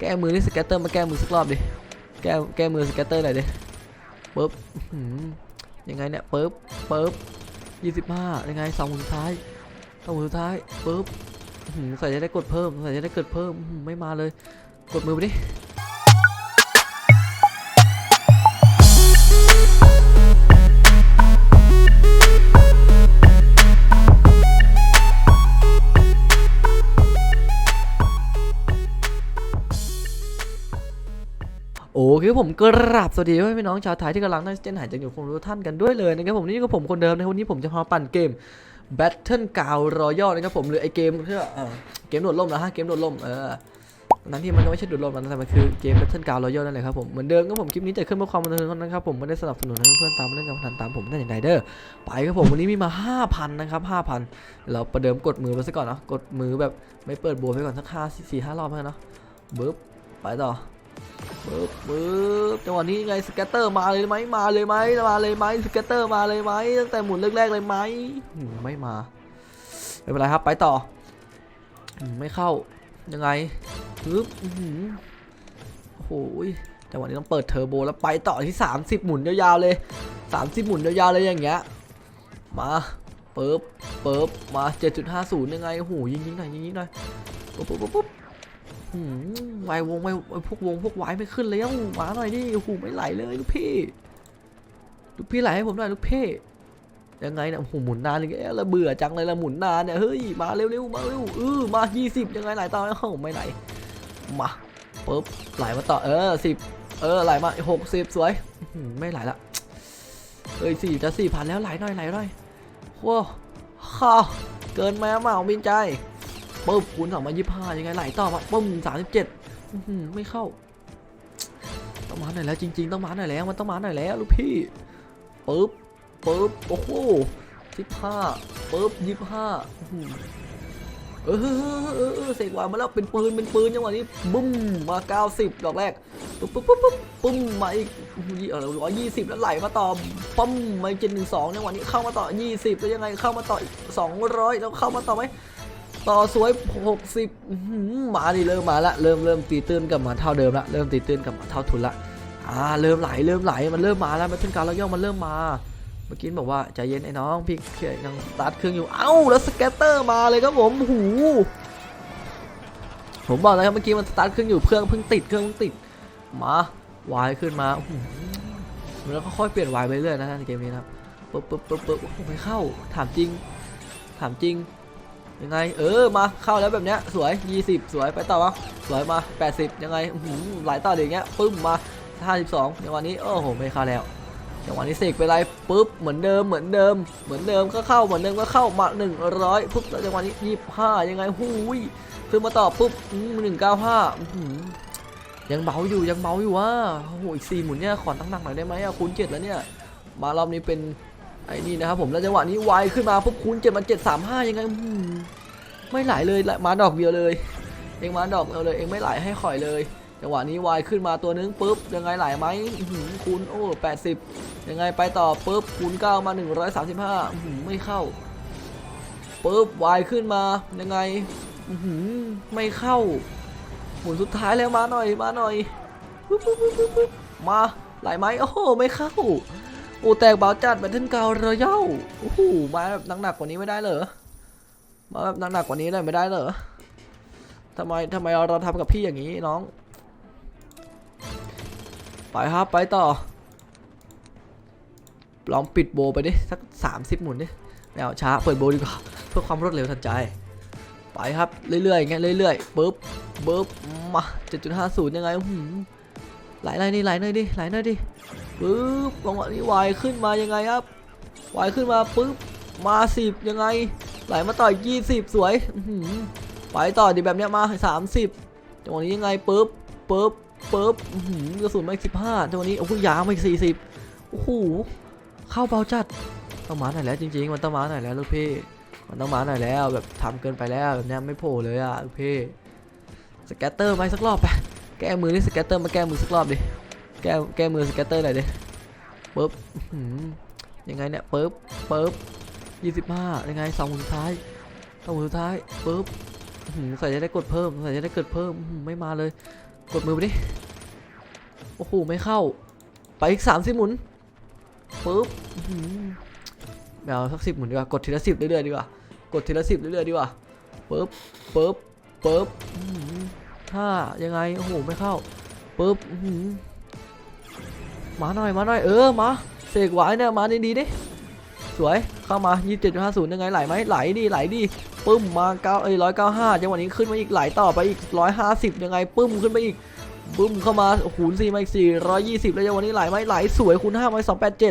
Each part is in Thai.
แก้มือนี่สเกตเตอร์มาแก้มือสักรอบดิ แก้แก้มือสเกตเตอร์หน่อยดิปึ๊บอื้อหือยังไงเนี่ยปึ๊บปึ๊บยี่สิบห้ายังไงสองมือสุดท้ายสองมือสุดท้ายปึ๊บอื้อหือใส่จะได้กดเพิ่มใส่จะได้กดเพิ่มไม่มาเลย กดมือไปดิ โอเคผมกราบสวัสดีพี่น้องชาวไทยที่กำลังนั่งเจนหายจากอยู่คงรู้ท่านกันด้วยเลยนะครับผมนี่ก็ผมคนเดิมในวันนี้ผมจะมาปั่นเกม Battle g r o u n d Royale นะครับผมหรือไอเกมที่ว่าเอ่อเกมโดดร่มนะฮะเกมโดดร่มเออนั้นที่มันไม่ใช่โดดร่มนะแต่มันคือเกม Battle g r o u n d Royale นั่นแหละครับผมเหมือนเดิมก็ผมคลิปนี้จะขึ้นเพื่อความบันเทิงเท่านั้นครับผมไม่ได้สนับสนุนให้เพื่อนๆตามเล่นการพนันตามผมได้อย่างใดเด้อไปครับผมวันนี้มีมา 5,000 นะครับ5,000 เราประเดิมกดมือไปซะก่อนเนาะกดมือแบบไม่เปิดบัวไปก่อนสักห้าสี่ห้ารอบแล้วกันเนาะบึ๊บไปต่อ ปึ๊บปึ๊บจังหวะนี้ไงสเก็ตเตอร์มาเลยไหมมาเลยไหมมาเลยไหมสเก็ตเตอร์มาเลยไหมตั้งแต่หมุนแรกๆเลยไหมไม่มาไม่เป็นไรครับไปต่อ ไม่เข้ายังไงปึ๊บหือโอ้โหจังหวะนี้ต้องเปิดเทอร์โบแล้วไปต่อที่ 30 หมุนยาวๆเลย 30 หมุนยาวๆเลยอย่างเงี้ยมาปึ๊บปึ๊บมา 7.50 ยังไงโอ้โหยิงยิงๆหน่อยยิงยิงๆหน่อยปุ๊บปุ๊บปุ๊บ วายวงวายพวกวงพวกวายไม่ขึ้นเลยเอ้ามาหน่อยดิโอ้โหไม่ไหลเลยลูกพี่ลูกพี่ไหลให้ผมหน่อยลูกพี่ยังไงเนี่ยโอ้โหหมุนนานเลยแล้วเบื่อจังเลยละหมุนนานเนี่ยเฮ้ยมาเร็วๆมาเร็วเออมา20ยังไงไหลต่อเอ้าไม่ไหลมาปุ๊บไหลมาต่อเออ10เออไหลมา60สวยอื้อหือไม่ไหลละเอ้ยสี่จะสี่พันแล้วไหลหน่อยไหลหน่อยว้ข้าเกินแม้เมาบินใจ ปุ๊บคูณสองมายี่ห้ายังไงไหลต่อมาปุ้มสามสิบเจ็ดไม่เข้า ต้องมาหน่อยแล้วจริง ๆ ต้องมาหน่อยแล้วมันต้องมาหน่อยแล้วลูกพี่ปุ๊บปุ๊บโอ้โหสิบห้าปุ๊บยี่ห้าเออเออเออเสกวางมาแล้วเป็นปืนเป็นปืนจังหวะนี้บุ้มมาเก้าสิบดอกแรกปุ๊บปุ๊บปุ๊บปุ๊บปุ้มมาอีกเออร้อยยี่สิบแล้วไหลมาต่อปั๊มมาเจ็ดหนึ่งสองจังหวะนี้เข้ามาต่อยี่สิบแล้วยังไงเข้ามาต่อสองร้อยแล้วเข้ามาต่อไหม ต่อสวย 60มาดิเริ่มมาละเริ่มเริ่มตีตื้นกลับมาเท่าเดิมละเริ่มตีตื้นกลับมาเท่าทุนละอ่าเริ่มไหลเริ่มไหลมันเริ่มมาแล้วมันเป็นการเราย่อมันเริ่มมาเมื่อกี้บอกว่าใจเย็นไอ้น้องพี่เขียยังสตาร์ทเครื่องอยู่เอ้าแล้วสเก็ตเตอร์มาเลยครับผมหูผมบอกแล้วครับเมื่อกี้มันสตาร์ทเครื่องอยู่เครื่องเพิ่งติดเครื่องเพิ่งติดมาวายขึ้นมาแล้วก็ค่อยเปลี่ยนวายไปเรื่อยนะในเกมนี้นะครับปึ๊บปึ๊บปึ๊บปึ๊บโอ้ไม่เข้าถามจริง ถามจริง ยังไง เออมาเข้าแล้วแบบเนี้ยสวย 20 สวยไปต่อวะสวยมา 80 ยังไงหือไหลต่ออย่างเงี้ยปึ้มมา52จังหวะนี้โอ้โหไม่เข้าแล้วจังหวะนี้เสกไปไรปุ๊บเหมือนเดิมเหมือนเดิม เหมือนเดิมก็เข้าเหมือนเดิมก็เข้ามา 100ปุ๊บแล้วจังหวะนี้25ยังไงหูยขึ้นมาต่อปุ๊บหนึ่งเก้าห้ายังเบาอยู่ยังเบาอยู่ว่ะโอ้โหอีกสี่หมุนเนี่ยขอตั้งหนักหน่อยได้ไหมอะคูณเจ็ดแล้วเนี่ยมารอบนี้เป็น ไอ้นี่นะครับผมแล้วจังหวะนี้ไวขึ้นมาปุ๊บคูณเจ็ดมันเจ็ดสามห้ายังไงไม่ไหลเลยมาดอกเดียวเลย เองมาดอกเดียวเลยเองไม่ไหลให้ข่อยเลยจังหวะนี้ไวขึ้นมาตัวนึงปุ๊บยังไงไหลไหมคูณโอ้แปดสิบยังไงไปต่อปุ๊บคูณเก้ามาหนึ่งร้อยสามสิบห้าไม่เข้าปุ๊บไวขึ้นมายังไงไม่เข้าหมุนสุดท้ายแล้วมาหน่อยมาหน่อยปุ๊บปุ๊บปุ๊บปุ๊บมาไหลไหมโอ้โหไม่เข้า โอ้แตกเบาจัดแบทเทิลเก่าเรย่าโอ้โหมาแบบหนักๆกว่านี้ไม่ได้เหรอมาแบบหนักๆกว่านี้เลยไม่ได้เหรอทำไมทำไมเราทำกับพี่อย่างนี้น้อง ไปครับไปต่อ ลองปิดโบไปดิสักสามสิบหมุนดิไม่เอาช้าเปิดโบดีกว่าเพื่อความรวดเร็วทันใจ ไปครับเรื่อยๆอย่างเงี้ยเรื่อยๆปึ๊บปึ๊บมา7.50 ยังไงอื้อหือไหลไหลนี่ไหลหน่อยดิไหลหน่อยดิ ปึ๊บจังหวะนี้วายขึ้นมายังไงครับวายขึ้นมาปึ๊บมาสิบยังไง ไหลมาต่อยี่สิบสวยอื้อหือไปต่อดีแบบเนี้ยมาสามสิบจังหวะนี้ยังไงปึ๊บปึ๊บปึ๊บอื้อหือกระสุนมาอีกสิบห้าจังหวะนี้โอ้โหยางมาอีกสี่สิบโอ้โหเข้าเบาจัดต้องมาหน่อยแล้วจริง ๆ มันต้องมาหน่อยแล้วลูกพี่มันต้องมาหน่อยแล้วแบบทำเกินไปแล้วแบบเนี้ยไม่โผล่เลยอะลูกพี่สแกตเตอร์ไหมสักรอบไปแก้มือนี่สแกตเตอร์มาแก้มือสักรอบดิ แก้แก้มือสเก็ตเตอร์หน่อยดิปึ๊บอื้อหือยังไงเนี่ยปึ๊บปึ๊บยี่สิบห้ายังไงสองมือสุดท้ายสองมือสุดท้ายปึ๊บอื้อหือใส่จะได้กดเพิ่มใส่จะได้กดเพิ่มไม่มาเลย กดมือไปดิโอ้โหไม่เข้า ไปอีกสามสิบหมุนปึ๊บอื้อหือไม่เอาสักสิบหมุนดีกว่ากดทีละสิบเรื่อยๆดีกว่ากดทีละสิบเรื่อยๆดีกว่าปึ๊บปึ๊บปึ๊บอื้อหือถ้ายังไงโอ้โหไม่เข้าปึ๊บอื้อหือ มาหน่อยมาหน่อยเออมาเสกหวายเนี่ยมาดีๆดิสวยเข้ามา 27.50ยังไงไหลไหมไหลดีไหลดีปึ้มมาเก้าเอ้ย195จังหวะนี้ขึ้นมาอีกไหลต่อไปอีก 150 ยังไงปึ้มขึ้นไปอีกปึ้มเข้ามาคูณ4มาอีก420 แล้วจังหวะนี้ไหลไหมไหลสวยคูณ5มาอีก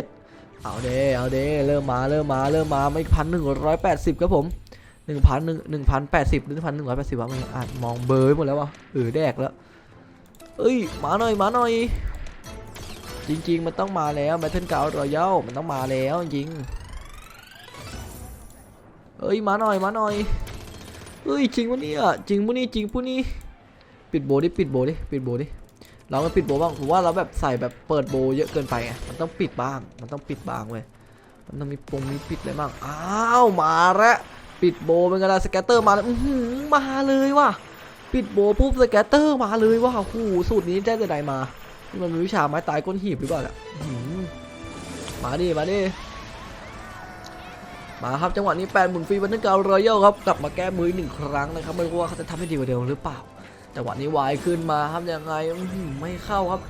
287 เอาเด้เอาเด้เริ่มมาเริ่มมาเริ่มมามาอีกพันหนึ่งร้อยแปดสิบครับผมหนึ่งพันหนึ่งหนึ่งพันแปดสิบหรือพันหนึ่งร้อยแปดสิบวะมันอ่านมองเบอร์หมดแล้ววะเออแดกแล้วเอ้ยมาหน่อยมาหน่อย จริง ๆ มันต้องมาแล้วแบทเทิลเการอยัลมันต้องมาแล้วจริงเอ้ยมาหน่อยมาหน่อยเอ้ยจริงปะเนี่ยจริงปะนี่จริงปะนี่ปิดโบดิปิดโบดิปิดโบดิเราก็ปิดโบบ้างผมว่าเราแบบใส่แบบเปิดโบเยอะเกินไปไงมันต้องปิดบ้าง มันต้องปิดบ้างเว้ยมันต้องมีปงมีปิดอะไรบ้างอ้าวมาแล้วปิดโบเป็นไงล่ะสแกตเตอร์มาแล้วอื้อมาเลยว่ะปิดโบปุ๊บสแกตเตอร์มาเลยว่ะโอ้โหสูตรนี้ได้แต่ไหนมา มันเป็นวิชาไม้ตายก้นหีบหรือเปล่าเนี่ยอื้อหือมาดิ มาดิ มาครับจังหวะนี้แปดหมุนฟรีบันทึกเการรอยัลครับ กลับมาแก้มือหนึ่งครั้งนะครับ ไม่รู้ว่าเขาจะทำให้ดีกว่าเดิมหรือเปล่า จังหวะนี้วายขึ้นมาครับยังไงไม่เข้าครับ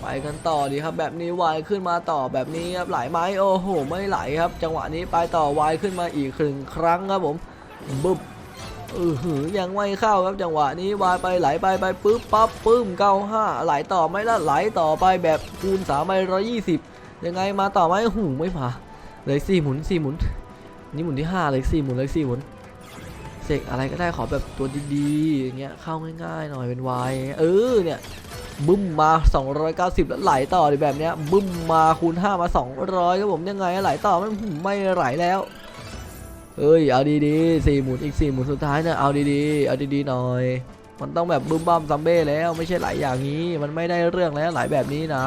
ไปกันต่อดีครับ แบบนี้วายขึ้นมาต่อแบบนี้ครับไหลไหมโอ้โห ไม่ไหลครับ จังหวะนี้ไปต่อวายขึ้นมาอีกหนึ่งครั้งครับผมบึ๊บ เออหือยังไม่เข้าครับจังหวะนี้วายไปไหลไปไปปึ๊บปั๊บปึ้มเก้าห้าไหลต่อไม่ละไหลต่อไปแบบคูณสามไปร้อยยี่สิบยังไงมาต่อไหมโอ้โหไม่มาเลยสี่หมุนสี่หมุน นี่หมุนที่5เลยสี่หมุนเลยสี่หมุนเสกอะไรก็ได้ขอแบบตัวดีๆอย่างเงี้ยเข้าง่ายๆหน่อยเป็นวายเออเนี่ยบึ้มมา 290 แล้วไหลต่อดิแบบเนี้ยบึ้มมาคูณ5มา 200ครับผมยังไงไหลต่อไม่ไม่ไหลแล้ว เอ้ยเอาดีๆสี่หมุนอีกสี่หมุนสุดท้ายนี่ยเอาดีๆเอาดีๆหน่อย มันต้องแบบบึ้มบ้ามซัมเบ้แล้วไม่ใช่หลายอย่างนี้ มันไม่ได้เรื่องแล้วหลายแบบนี้นะ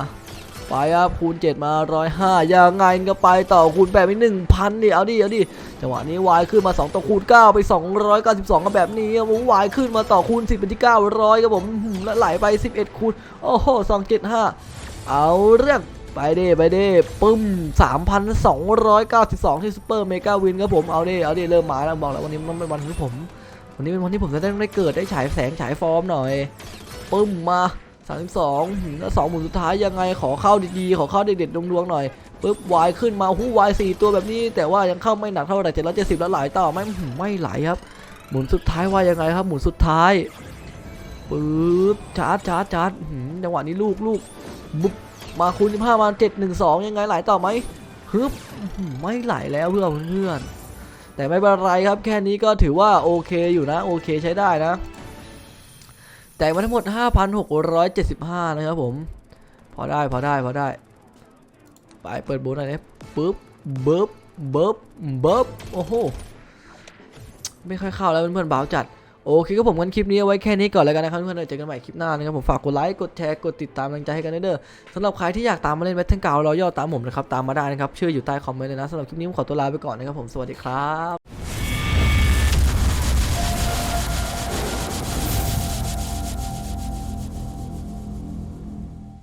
ไปครับคูณ 7 มา 105ยังไงก็ไปต่อคูณ8ไป1,000ดิเอาดิเอาดิจังหวะนี้วายขึ้นมา 2 ต่อคูณ 9 ไป 292กับแบบนี้ผมวายขึ้นมาต่อคูณ 10 เป็นที่ 900ครับผมแล้วไหลไป 11 คูณ โอ้โห275 เอาเรื่อง ไปเด้ไปเด้ปึ้ม 3,292 ที่ซูเปอร์เมกาวินครับผม เอาดิเอาดิเริ่มมาแล้วบอกแล้ววันนี้มันเป็นวันที่ผม วันนี้เป็นวันที่ผมจะได้ได้เกิดได้ฉายแสงฉายฟอร์มหน่อย ปึ้มมา32หืมแล้วสองหมุนสุดท้ายยังไงขอเข้าดีๆ ขอเข้าเด็ดๆดวงๆหน่อยปุ๊บวายขึ้นมาหู้วายสี่ตัวแบบนี้แต่ว่ายังเข้าไม่หนักเท่าไหร่เจ็ดร้อยเจ็ดสิบแล้วไหลต่อไม่หืมไม่ไหลครับ หมุนสุดท้ายว่ายังไงครับ หมุนสุดท้ายปึ๊บชาร์จชาร์จชาร์จหืมจังหวะนี้ลูกลูกบุ๊บ มาคูณสิบห้ามาเจ็ดหนึ่งสองยังไงไหลต่อไหมฮึบไม่ไหลแล้วเพื่อนเพื่อนแต่ไม่เป็นไรครับแค่นี้ก็ถือว่าโอเคอยู่นะโอเคใช้ได้นะแจกมาทั้งหมด 5,675 นะครับผม พอได้พอได้พอได้ ไปเปิดโบูธหน่อยนะปึ๊บเบิบเบิบเบิบโอ้โหไม่ค่อยเข้าแล้วเพื่อนๆเบาวจัด โอเคก็ผมกันคลิปนี้เอาไว้แค่นี้ก่อนแล้วกันนะครับเพื่อนๆเดี๋ยวเจอกันใหม่คลิปหน้านะครับผมฝากกดไลค์กดแชร์กดติดตามกำลังใจให้กันด้วยเด้อสำหรับใครที่อยากตามมาเล่นแบทเทิลเก่ารอย่อตามผมนะครับตามมาได้นะครับชื่ออยู่ใต้คอมเมนต์เลยนะสำหรับคลิปนี้ผมขอตัวลาไปก่อนนะครับผมสวัสดีครับ